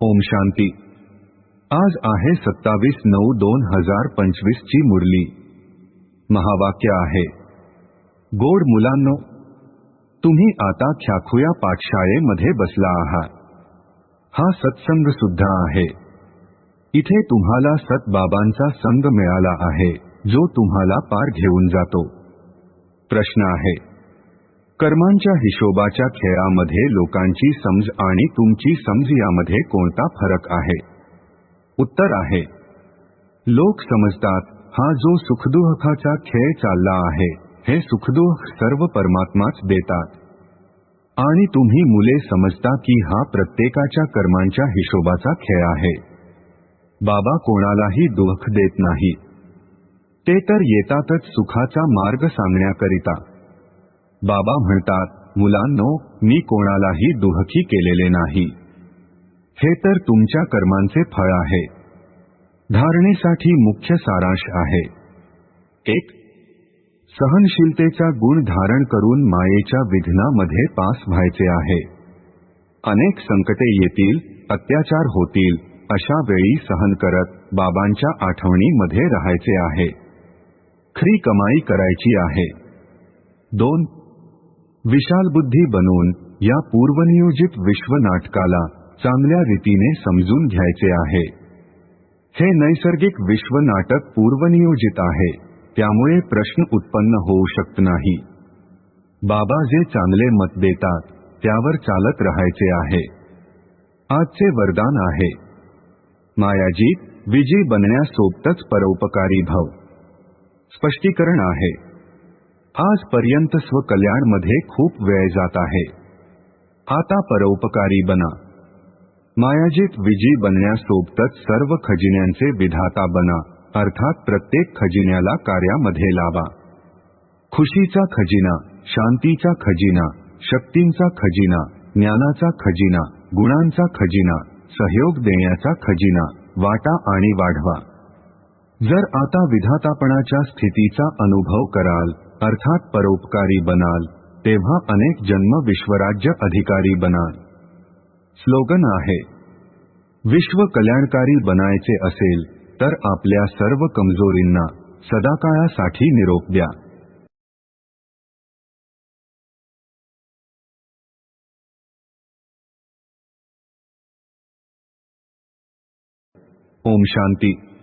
ओम शांती। आज आहे सत्तावीस नऊ दोन हज़ार पंचवीस ची मुरली। महावाक्य आहे, गोड मुलांनो, तुम्ही आता ख्याखुया पाठशाळेमध्ये बसला आहात. हा सत्संग सुद्धा आहे. इथे तुम्हाला सतबाबांचा संग मिळाला आहे, जो तुम्हाला पार घेऊन जातो. प्रश्न आहे कर्मांच्या हिशोबाच्या खेळामध्ये लोकांची समज आणि तुमची समज यामध्ये कोणता फरक आहे? उत्तर आहे लोक समजतात हा जो सुखदुःखाचा खेळ चालला आहे हे सुखदुःख सर्व परमात्माच देतात. आणि तुम्ही मुले समजता की हा प्रत्येकाच्या कर्मांच्या हिशोबाचा खेळ आहे. बाबा कोणालाही दुःख देत नाही. ते तर येतातच सुखाचा मार्ग सांगण्याकरिता. बाबा म्हणतात मुलांनो मी कोणालाही दुहकी केलेले नाही. हे तर तुमच्या कर्मांचे फळ आहे. धारणेसाठी मुख्य सारांश आहे. एक सहनशीलतेचा गुण धारण करून मायेच्या विघ्नामध्ये पास व्हायचे आहे. अनेक संकटे येतील अत्याचार होतील अशा वेळी सहन करत बाबांच्या आठवणीमध्ये राहायचे आहे. खरी कमाई करायची आहे. दोन विशाल बुद्धी बनून या पूर्वनियोजित विश्वनाटकाला चांगल्या रीतीने समजून घ्यायचे आहे. हे नैसर्गिक विश्वनाटक पूर्वनियोजित आहे त्यामुळे प्रश्न उत्पन्न होऊ शकत नाही. बाबा जे चांगले मत देतात त्यावर चालत राहायचे आहे. आजचे वरदान आहे. मायाजी विजयी बनण्यासोबतच परोपकारी भाव. स्पष्टीकरण आहे. आजपर्यंत स्वकल्याणमध्ये खूप वेळ जात आहे. आता परोपकारी बना. मायाजित विजी बनण्यासोबतच सर्व खजिन्यांचे विधाता बना. अर्थात प्रत्येक खजिन्याला कार्यामध्ये लावा खुशीचा खजिना शांतीचा खजिना शक्तींचा खजिना ज्ञानाचा खजिना गुणांचा खजिना सहयोग देण्याचा खजिना वाटा आणि वाढवा. जर आता विधातापणाच्या स्थितीचा अनुभव कराल अर्थात परोपकारी बनाल तेव्हा अनेक जन्म विश्वराज्य अधिकारी बनाल. स्लोगन आहे विश्व कल्याणकारी बनायचे असेल तर आपल्या सर्व कमजोरींना सदाकाळासाठी निरोप द्या. ओम शांती.